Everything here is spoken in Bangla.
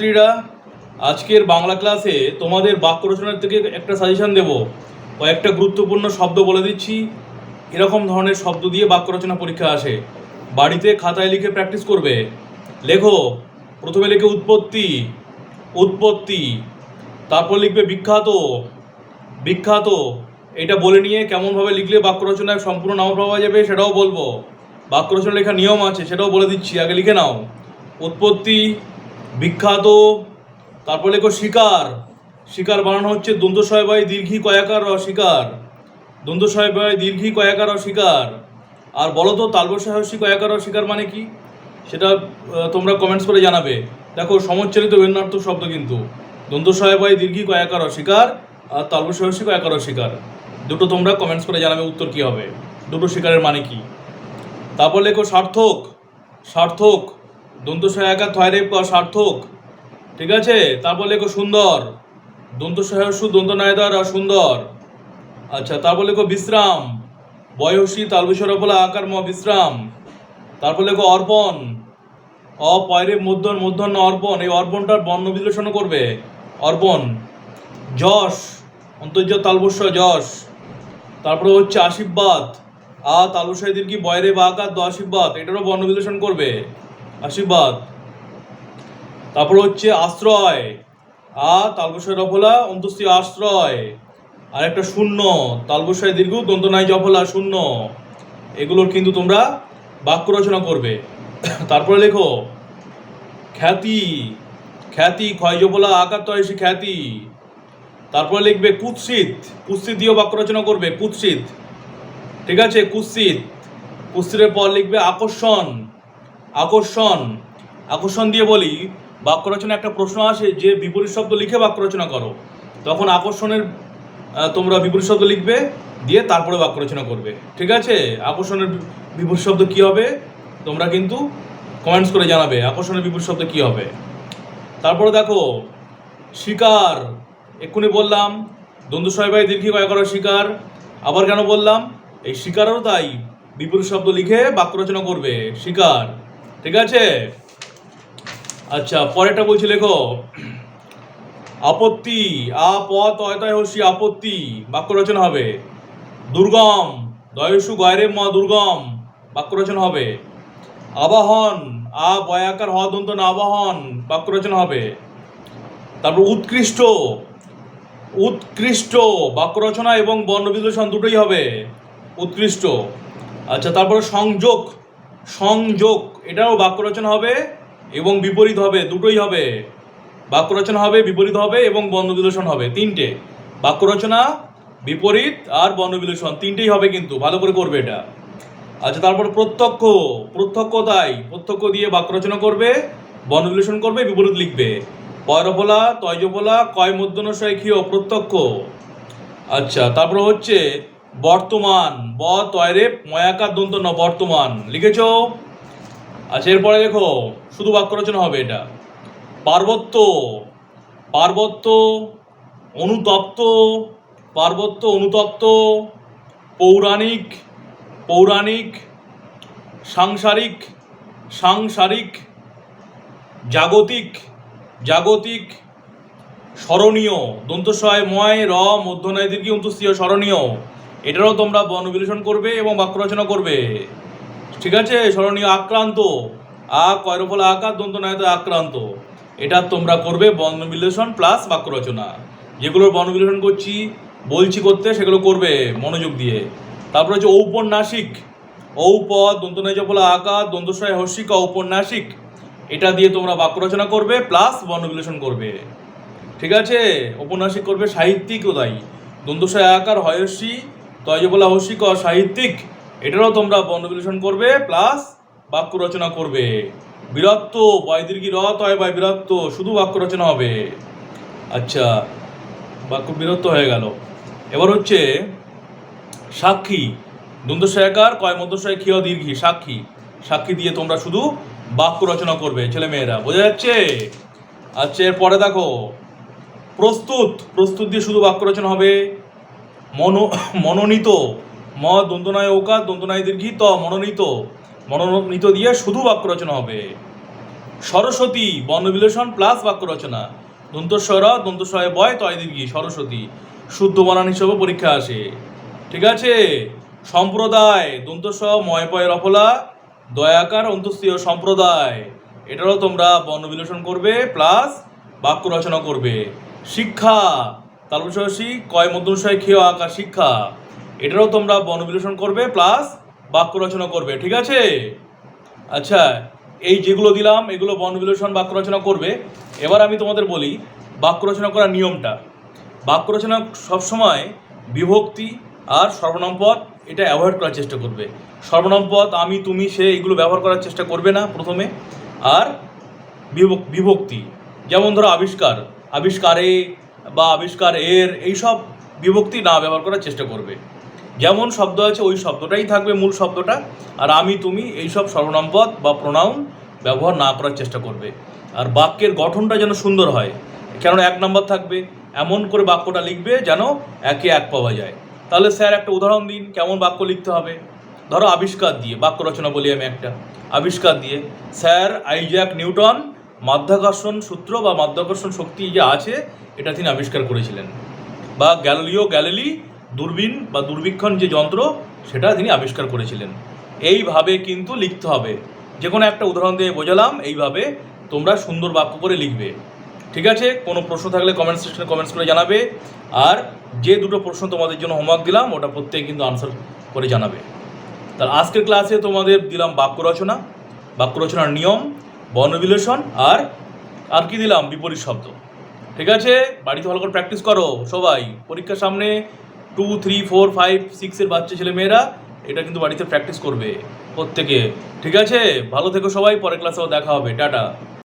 ছাত্রছাত্রীরা, আজকের বাংলা ক্লাসে তোমাদের বাক্য রচনার থেকে একটা সাজেশন দেব। কয়েকটা গুরুত্বপূর্ণ শব্দ বলে দিচ্ছি। এরকম ধরনের শব্দ দিয়ে বাক্য রচনা পরীক্ষা আসে। বাড়িতে খাতায় লিখে প্র্যাকটিস করবে। লেখো, প্রথমে লিখে উৎপত্তি উৎপত্তি, তারপর লিখবে বিখ্যাত বিখ্যাত। এটা বলে নিয়ে কেমনভাবে লিখলে বাক্য রচনায় সম্পূর্ণ নাম পাওয়া যাবে সেটাও বলব। বাক্য রচনা লেখা নিয়ম আছে, সেটাও বলে দিচ্ছি। আগে লিখে নাও। উৎপত্তি বিখ্যাত, তারপর লেখো শিকার। শিকার বানানো হচ্ছে দন্তশয় বাই দীর্ঘি কয়াকার র শিকার দন্তশয় বাই দীর্ঘি কয়াকার র শিকার আর বলো তো, তালবসাহসী কয়াকার র শিকার মানে কি? সেটা তোমরা কমেন্টস করে জানাবে। দেখো, সমচ্চারিত বেন্নার্থক শব্দ কিন্তু। দন্তশয় বাই দীর্ঘি কয়াকার র শিকার আর তালবসাহসী কয়াকার র শিকার দুটো তোমরা কমেন্টস করে জানাবে উত্তর কি হবে। দুটো শিকারের মানে কি? তারপর লেখো সার্থক। সার্থক। দন্ত সহায়িকা থয়রেপ কর সার্থক। ঠিক আছে? তারপর লেখো সুন্দর। দন্ত সহায়সু দন্ত নায়দার সুন্দর। আচ্ছা তারপর লেখো বিশ্রাম। বয়সী তালবিসর বলা আকার ম বিশ্রাম। তারপর লেখো অর্পণ। অ অপয়রে মধ্যন, মধ্যন্ন অর্পণ। এই অর্পণটার বর্ণ বিশ্লেষণ করবে। অর্পণ। যশ। অন্তর্য তালবস্য যশ। তারপরে হচ্ছে আশীর্বাদ। আ তালুসাই কি বয়রে বা আকার, দ, আশীর্বাদ? এটারও বর্ণ বিশ্লেষণ করবে। আশীর্বাদ। তারপর হচ্ছে আশ্রয়। আ তালবসায় রফলা অন্তস্তি আশ্রয়। আর একটা শূন্য তালবসায় দীর্ঘ দন্তনায় জফলা, শূন্য। এগুলোর কিন্তু তোমরা বাক্য রচনা করবে। তারপরে লেখো, খ্যাতি খ্যাতি, ক্ষয় জফলা আকার তয়সী খ্যাতি। তারপরে লিখবে, কুৎসিত কুৎসিত দিয়েও বাক্য রচনা করবে, কুৎসিত। ঠিক আছে, কুৎসিত। কুৎসিতের পর লিখবে, আকর্ষণ। আকর্ষণ। আকর্ষণ দিয়ে বলি বাক্য রচনা একটা প্রশ্ন আসে, যে বিপরীত শব্দ লিখে বাক্য রচনা করো। তখন আকর্ষণের তোমরা বিপরীত শব্দ লিখবে, দিয়ে তারপরে বাক্য রচনা করবে। ঠিক আছে? আকর্ষণের বিপরীত শব্দ কি হবে? তোমরা কিন্তু কমেন্টস করে জানাবে, আকর্ষণের বিপরীত শব্দ কি হবে? তারপরে দেখো, শিকার। এক্ষুনি বললাম, দ্বন্দ্ব সহায় দীর্ঘি কয় করো শিকার। আবার কেন বললাম? এই শিকারও তাই, বিপরীত শব্দ লিখে বাক্য রচনা করবে, শিকার। ঠিক আছে? আচ্ছা পরেরটা বলছি, লেখো। আপত্তি আ প হসি আপত্তি, বাক্য রচনা হবে। দুর্গম, দয়সু গয়রে ম দুর্গম, বাক্য রচনা হবে। আবাহন আ বয়াকার হ দন্ত না আবাহন, বাক্য রচনা হবে। তারপর উৎকৃষ্ট উৎকৃষ্ট, বাক্য রচনা এবং বর্ণ বিশ্লেষণ দুটোই হবে। উৎকৃষ্ট। আচ্ছা তারপরে সংযোগ। সংযোগ। এটাও বাক্য রচনা হবে এবং বিপরীত হবে, দুটোই হবে। বাক্য রচনা হবে, বিপরীত হবে এবং বর্ণ বিশ্লেষণ হবে। তিনটে। বাক্য রচনা, বিপরীত আর বর্ণ বিশ্লেষণ তিনটেই হবে কিন্তু। ভালো করে করবে এটা। আচ্ছা তারপর প্রত্যক্ষ। প্রত্যক্ষ তাই। প্রত্যক্ষ দিয়ে বাক্য রচনা করবে, বর্ণ বিশ্লেষণ করবে, বিপরীত লিখবে। পয়রফলা তয়জফলা কয় মধ্যনশয় ক্ষীয়, প্রত্যক্ষ। আচ্ছা তারপর হচ্ছে বর্তমান, ব তয়রে ময়াকার দন্ত ন বর্তমান। লিখেছ? আচ্ছা এরপরে দেখো, শুধু বাক্য রচনা হবে এটা। পার্বত্য পার্বত্য অনুতপ্ত পার্বত্য অনুতপ্ত, পৌরাণিক পৌরাণিক, সাংসারিক সাংসারিক, জাগতিক জাগতিক, স্মরণীয়। দন্তস্বয় ময়, র মধ্যনয় দীর্ঘি অন্তুস্তীয় স্মরণীয়। এটারও তোমরা বর্ণ বিশ্লেষণ করবে এবং বাক্য রচনা করবে। ঠিক আছে? স্মরণীয় আক্রান্ত। আ, কয়রফল আকার দন্ত নয়তো আক্রান্ত। এটা তোমরা করবে বর্ণ বিশ্লেষণ প্লাস বাক্য রচনা। যেগুলোর বর্ণবিশ্লেষণ করছি, বলছি করতে, সেগুলো করবে মনোযোগ দিয়ে। তারপর হচ্ছে ঔপন্যাসিক। ঔপ দন্তনয় জপলা আকার দন্তস্বয় হর্ষিক ঔপন্যাসিক। এটা দিয়ে তোমরা বাক্য রচনা করবে প্লাস বর্ণবিশ্লেষণ করবে। ঠিক আছে? ঔপন্যাসিক করবে সাহিত্যিক তাই দ্বন্দ্বশয় আকার হয়সী তয়জবলা হস্যিক ও সাহিত্যিক এটারও তোমরা বর্ণ বিশ্লেষণ করবে প্লাস বাক্য রচনা করবে। বীরত্ব বয়দীর্ঘি রত হয় বা বীরত্ব, শুধু বাক্য রচনা হবে। আচ্ছা বাক্য বীরত্ব হয়ে গেল। এবার হচ্ছে সাক্ষী দ্বন্দ্বশয়াকার কয় মধ্যশয় ক্ষীয় দীর্ঘি, সাক্ষী। সাক্ষী দিয়ে তোমরা শুধু বাক্য রচনা করবে ছেলে মেয়েরা বোঝা যাচ্ছে? আচ্ছা এরপরে দেখো, প্রস্তুত প্রস্তুত দিয়ে শুধু বাক্য রচনা হবে। মনো, মনোনীত, ম দন্তনায় ওকা দন্তনায় দীর্ঘি ত মনোনীত মনোনীত দিয়ে শুধু বাক্য রচনা হবে। সরস্বতী, বর্ণবিলেষণ প্লাস বাক্য রচনা। দন্তস্বর দন্তস্বয় বয়, তয় দীর্ঘি, সরস্বতী। শুদ্ধ বানান হিসেবে পরীক্ষা আসে। ঠিক আছে? সম্প্রদায়, দন্তস্ব, ময় পয় রফলা, দয়াকার অন্তস্তীয় সম্প্রদায়। এটারও তোমরা বর্ণবিলেষণ করবে প্লাস বাক্য রচনা করবে। শিক্ষা তালবসী কয় মধ্যশয় খেয় আঁকা শিক্ষা? এটারও তোমরা বর্ণবিলেষণ করবে প্লাস বাক্য রচনা করবে, ঠিক আছে? আচ্ছা এই যেগুলো দিলাম, এগুলো বর্ণবিলেষণ বাক্য রচনা করবে। এবার আমি তোমাদের বলি, বাক্য রচনা করার নিয়মটা। বাক্য রচনা সবসময় বিভক্তি আর সর্বনাম পদ, এটা অ্যাভয়েড করার চেষ্টা করবে। সর্বনাম পদ, আমি, তুমি, সে, এগুলো ব্যবহার করার চেষ্টা করবে না প্রথমে। আর বিভক- বিভক্তি, যেমন ধরো আবিষ্কার। আবিষ্কারে বা আবিষ্কার এর এইসব বিভক্তি না ব্যবহার করার চেষ্টা করবে। যেমন শব্দ আছে, ওই শব্দটাই থাকবে মূল শব্দটা। আর আমি, তুমি এইসব সর্বনাম পদ বা প্রোনাউন ব্যবহার না করার চেষ্টা করবে। আর বাক্যের গঠনটা যেন সুন্দর হয়, কেননা এক নম্বর থাকবে। এমন করে বাক্যটা লিখবে যেন একে এক পাওয়া যায়। তাহলে স্যার একটা উদাহরণ দিন, কেমন বাক্য লিখতে হবে? ধরো আবিষ্কার দিয়ে, বাক্য রচনা বলি আমি একটা। আবিষ্কার দিয়ে, স্যার আইজ্যাক নিউটন মাধ্যাকর্ষণ সূত্র বা মাধ্যাকর্ষণ শক্তি যে আছে, এটা তিনি আবিষ্কার করেছিলেন। বা গ্যালিলিও গ্যালিলি দূরবীন বা দূরবীক্ষণ যে যন্ত্র, সেটা তিনি আবিষ্কার করেছিলেন। এইভাবে কিন্তু লিখতে হবে। যে কোনো একটা উদাহরণ দিয়ে বোঝালাম, এইভাবে তোমরা সুন্দর বাক্য করে লিখবে। ঠিক আছে? কোনো প্রশ্ন থাকলে কমেন্ট সেকশনে কমেন্টস করে জানাবে। আর যে দুটো প্রশ্ন তোমাদের জন্য হোমওয়ার্ক দিলাম, ওটা প্রত্যেকে কিন্তু আনসার করে জানাবে। তাহলে আজকের ক্লাসে তোমাদের দিলাম বাক্য রচনা। বাক্য রচনার নিয়ম বর্ণবিলেষণ আর আর কি দিলাম? বিপরীত শব্দ। ঠিক আছে? বাড়িতে ভালো করে প্র্যাকটিস করো সবাই। পরীক্ষার সামনে টু থ্রি ফোর ফাইভ সিক্সের বাচ্চা ছেলে মেয়েরা, এটা কিন্তু বাড়িতে প্র্যাকটিস করবে প্রত্যেকে। ঠিক আছে? ভালো থেকো সবাই, পরের ক্লাসেও দেখা হবে। টাটা।